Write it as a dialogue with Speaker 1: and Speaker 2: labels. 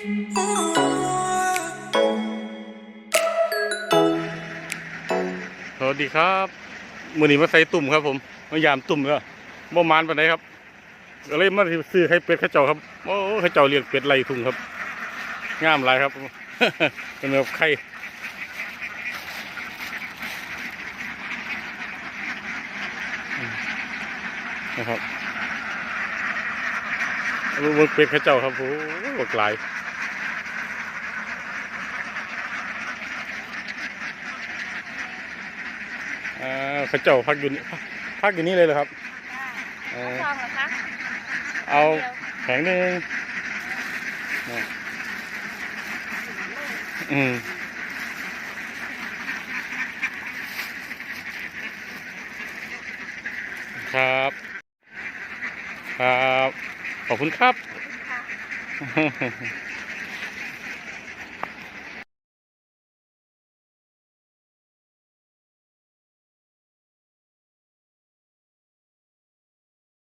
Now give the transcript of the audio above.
Speaker 1: สวัสดีครับมือนี้มาใส่ตุ่มครับ ผมมายามตุ่มแล้วบ่มานปานครับก็เลยมาซื้อไข่เป็ดข้าเจ้าครับโอ้เข้าเจ้าเลี้ยงเป็ดไล่ทุ่งครับงามหลายครับเป็นแบบไข่นะครับรูปเป็ดข้าเจ้าครับโอ้โหหลาย อ่าเขาเจ้าพักอยู่นี่พักอยู่นี่เลยเหรอครับเออ
Speaker 2: ซองเหรอคะ
Speaker 1: เอาแผงหนึ่งนะอืมครับ ครับ ขอบคุณครับ
Speaker 2: ค่ะ